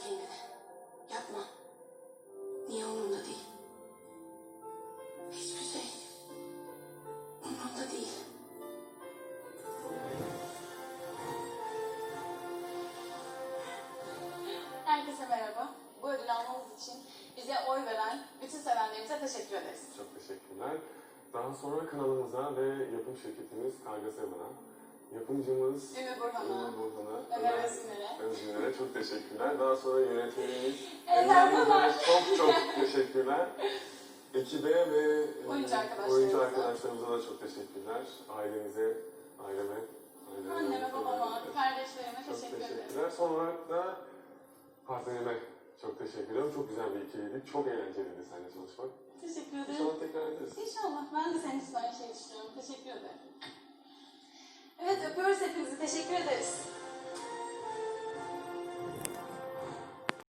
kendini. Yapma. Niye umurumda değil. Hiçbir şey umurumda değil. Herkese merhaba. Bu ödülü almamız için bize oy veren bütün sevenlerimize teşekkür ederiz. Çok teşekkürler. Daha sonra kanalımıza ve yapım şirketimiz Karga Seven'a, yapımcımız Ümit Burhan'a, çok teşekkürler. Daha sonra yönetmenimiz. Bular'a çok çok teşekkürler. Ekibe ve e, Oyuncu arkadaşlarımıza. oyuncu arkadaşlarımıza da çok teşekkürler. Ailemize, aileme, aileme, Anneme, babama, kardeşlerime çok teşekkür teşekkürler. Son olarak da partnerime çok teşekkür ederim. Çok güzel bir ikiliydik. Çok eğlenceliydi seninle çalışmak. Teşekkür ederim. İnşallah tekrar ederiz. İnşallah. Ben de senin için aynı şeyi düşünüyorum. Teşekkür ederim. Evet öpüyoruz hepinizi.